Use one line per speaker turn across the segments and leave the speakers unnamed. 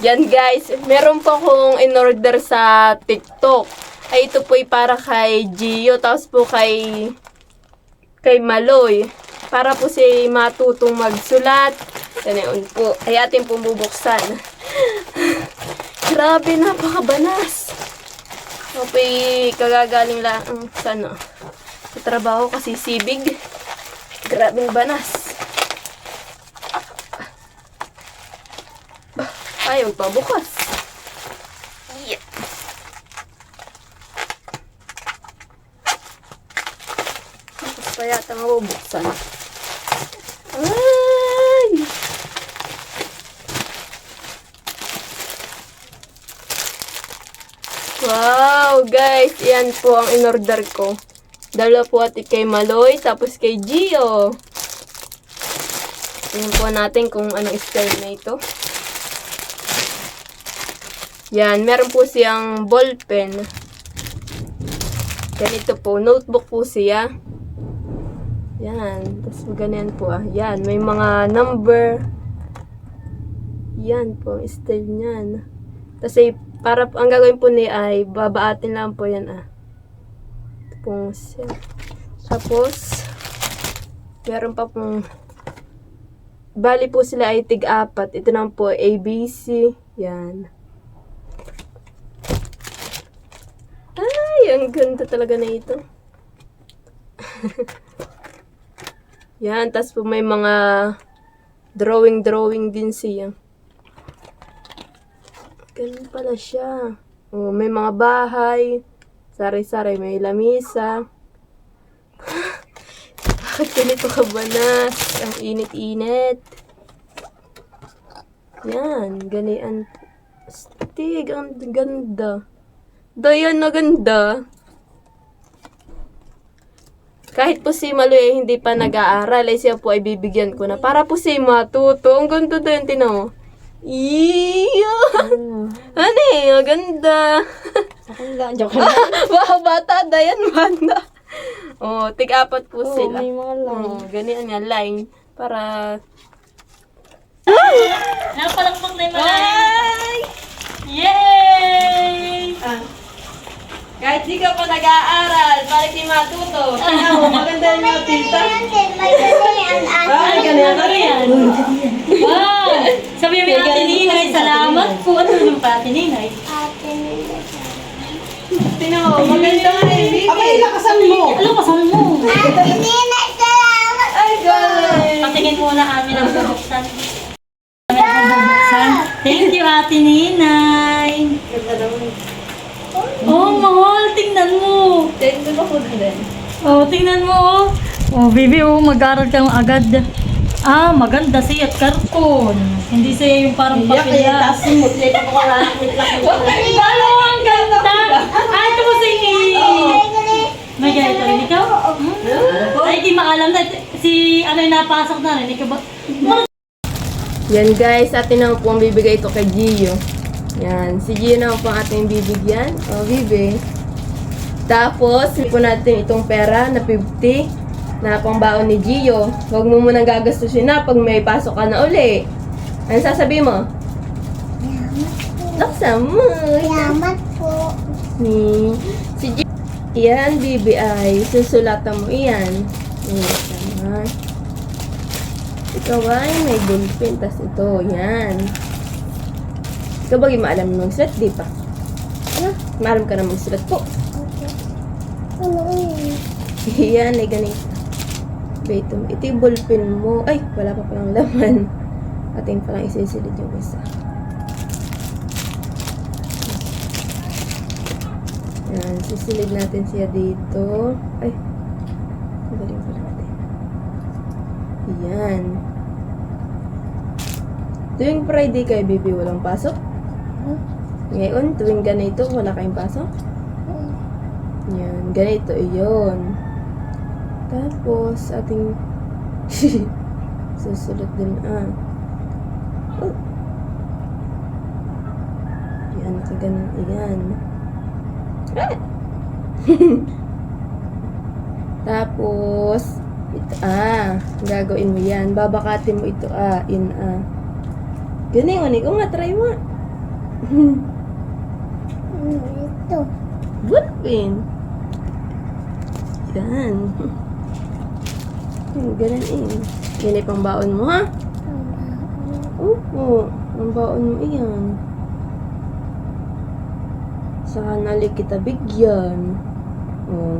Yan guys, meron po akong in-order sa TikTok. Ay ito po ay para kay Gio, tapos po kay kay Maloy. Para po si matutong magsulat. Yan yun po. Ay atin pong bubuksan. Grabe, napakabanas. Ako po ay kagagaling lang sa ano, sa trabaho kasi sibig. Grabing banas. Ayaw pa bukas. Yeah. Tapos pa yata mabubuksan. Ay! Wow, guys. Yan po ang in-order ko. Dalawa po at kay Maloy, tapos kay Gio. Tingnan po natin kung anong style na ito. Yan, meron po siyang ballpen. Ganito po, notebook po siya. Yan, tapos ganyan po ah. Yan, may mga number. Yan po, style niyan. Tapos ay, para ang gagawin po niya ay babaatin lang po yan ah. Ito pong siya. Tapos, meron pa pong Bali po sila ay tig-apat. Ito naman po, ABC. Yan. Ang ganda talaga na ito. Yan, tas po may mga drawing-drawing din siya. Ganun pala siya. Oh, may mga bahay. Sari-sari, may lamisa. Bakit ganito ka banas? Ang init-init. Yan, ganian. Stig, ang ganda. Dayan na ganda. Kahit po si Malu eh, hindi pa nag-aaral, ay siya po ay bibigyan ko na. Para po si matuto. Ang ganda doon, tinan mo. Iya! Ano eh, ang ganda.
Sa lang, joke lang.
wow, bata, dayan, bata. Oh, tig-apat po
Oo,
sila.
may mga lang.
Oh, ganyan nga, line. Para...
Napalakpak na yung mga
Ay!
Yay!
Ah. Kahit di ka pa nag-aaral, para di matuto. Tingnan mo, maganda yung mga tinta. Ay, ganyan na rin.
Wow! Sabi mo Ate Ninay, salamat po. Ano yung pa Ate Ninay?
Tingnan mo, maganda nga eh.
Abay, lakasan mo!
Kasama mo?
Ay, galing.
Patingin muna kami ng bubuksan. Thank you Ate Ninay. Oh, mahal. Tingnan mo.
Tingnan ko po din.
Oh, tingnan mo. oh. Oh, baby, oh, mag-aral kang agad. Ah, maganda siya at karton. Hindi siya yung parang papilya.
mo, tiyak ko ka
Lalo ang ganda! Ay, ito mo si... May ganito rin ikaw? Ay, di maalam na. Si ano yung napasok na rin. Ikaw ba?
Yan guys, atin po ang bibigay ito kay Gio. Yan, si Gio po ang ating bibigyan. O, bibi. Tapos, po natin itong pera na 50 na pangbaon ni Gio. Huwag mo munang gagastusin na pag may pasok ka na uli. Ano sasabihin mo? Laksa mo.
Salamat po.
Ni si Gio. Yan, bibi ay susulatan mo iyan. Yan. Ikaw ay may ballpen, tas ito, yan. Ikaw ba maalam ng magsulat, di pa? Ano? Maalam ka na magsulat po.
Ano
yan, ay ganito. Wait, ito yung ballpen mo. Ay, wala pa palang laman. Ating palang isisilid yung isa. Yan, sisilid natin siya dito. Ay, galing pa natin. Yan. Tuwing Friday kay Bibi walang pasok? Ngayon, tuwing ganito, wala kayong pasok? Yan, ganito, iyon. Tapos, ating susunod din, ah. Oh. Yan, nakaganon, iyan. Ah! Tapos, ito, ah, gagawin mo yan. Babakatin mo ito, ah, in, ah. Galing, unik. O nga, try mo.
Ano ito?
Ballpen. Yan. Hmm, ganun eh. Yan ay pangbaon mo ha? Opo. Ang baon mo iyan. Saka nali kita bigyan. Oh.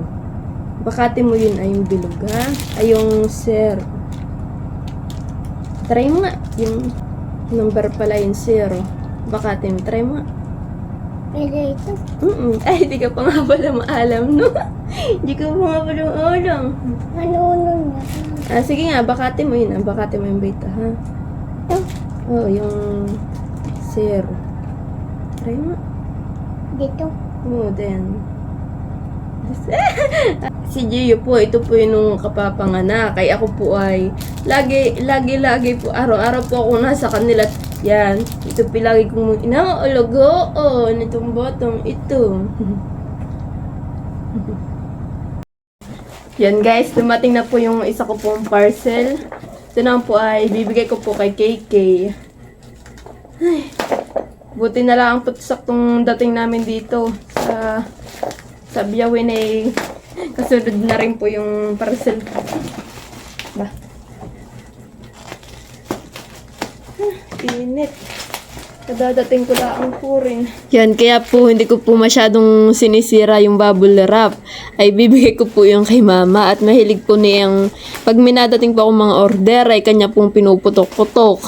Bakati mo yun ay yung bilog ha? Ay yung sir. Try mo nga. Yung number pala yung zero. Bakati mo. Try mo nga.
Pwede ito.
Mm Ay, di ka pa nga pala maalam, no? Di ka pa nga pala maalam.
Ano ano na?
Ah, sige nga, bakati mo yun. ah. Bakati mo yung beta, ha?
Ito.
Oo, yung zero. Try mo.
Dito.
Oo, then. si Gio po, ito po yung nung kapapanganak. Kaya ako po ay, lagi, lagi, lagi po, araw-araw po ako nasa kanila. Yan, ito po lagi kong inaalago. Oh, nitong botong ito. Yan guys, dumating na po yung isa ko pong parcel. Ito naman po ay bibigay ko po kay KK. Ay, buti na lang po saktong dating namin dito sa sa Biyawin ay kasunod na rin po yung parcel. Ba? Ah, init. Kadadating ko lang po rin. Yan, kaya po hindi ko po masyadong sinisira yung bubble wrap. Ay bibigay ko po yung kay mama at mahilig po niyang pag minadating po ako mga order ay kanya pong pinuputok-putok.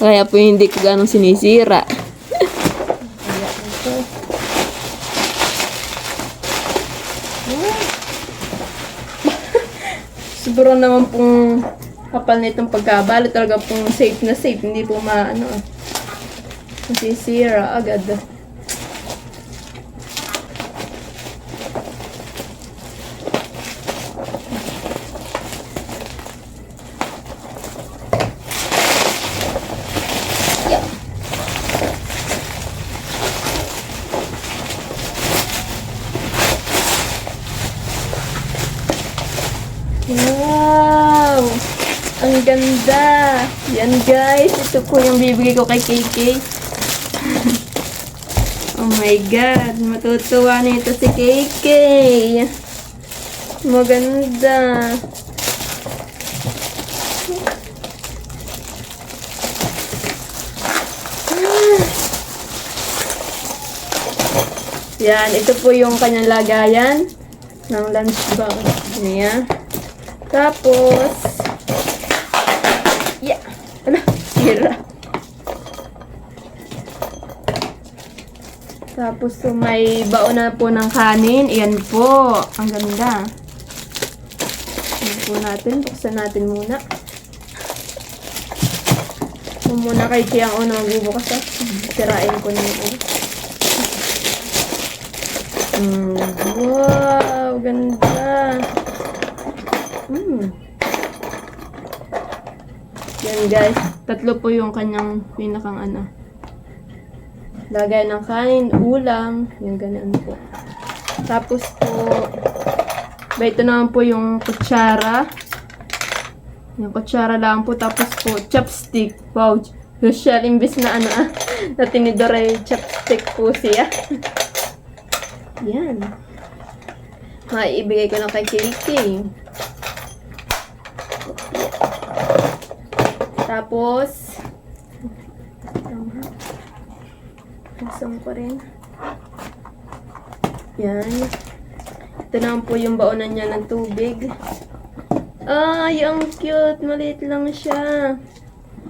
Kaya po hindi ko ganong sinisira. Siguro naman pong kapal nitong pagkabalo talaga pong safe na safe. Hindi po maano. Masisira agad. Wow! Ang ganda! Yan guys, ito po yung bibigay ko kay KK. Oh my God, matutuwa nito si KK. Maganda. Yan, ito po yung kanyang lagayan ng lunch bag niya. Tapos, yeah. Ano? Sira. Tapos, so, may baon na po ng kanin. Iyan po. Ang ganda. Iyan po natin. Buksan natin muna. Ito muna kay Tiang Ono magbubukas ha. Sirain ko na yung Mm, wow, ganda. Mm. Yan guys, tatlo po yung kanyang pinakang ano. Lagay ng kanin, ulam, yung ganun po. Tapos po, ba ito naman po yung kutsara. Yung kutsara lang po. Tapos po, chopstick. Wow, social imbis na ano ah, na tinidor ay chopstick po siya. Yan. May ibigay ko na kay KK. Tapos, Kasam ko rin. Yan. Ito naman po yung baonan niya ng tubig. Ay, ang cute. Maliit lang siya.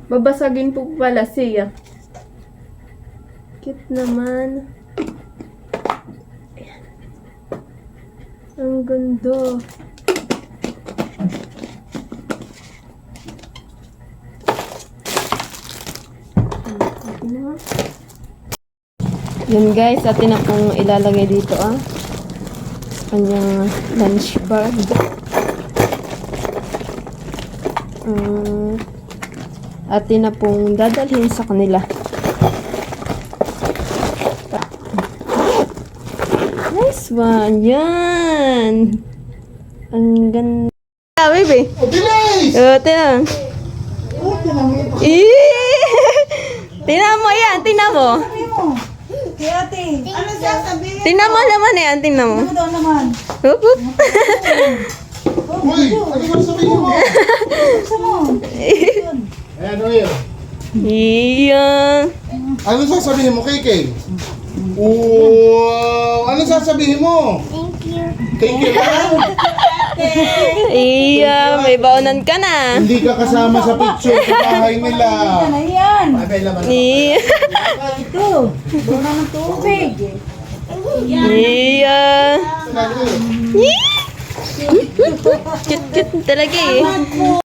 Babasagin po pala siya. Cute naman. Ayan. Ang ganda. Yun guys, atin na pong ilalagay dito ah. Kanyang lunch bag. Um, atin na pong dadalhin sa kanila. Nice one! Yan! Ang ganda. Ah, baby!
Bilis!
Oh, tinan. Eh! Tinan mo yan, tinan mo.
Si ate. Ano sasabihin?
Tingnan mo naman eh, ang tingnan mo.
Ano daw naman?
Hup, hup.
Uy, ano ba sabihin mo?
Gusto mo?
Eh, ano yun?
Iya.
Ano sasabihin mo, KK? Wow! Ano sasabihin mo?
Thank you.
Thank you.
Iya, may baonan ka na.
Hindi ka kasama sa picture sa bahay nila.
Ano yan?
Iya.
Ito. Doon ng tubig.
Iya. Cute-cute talaga eh.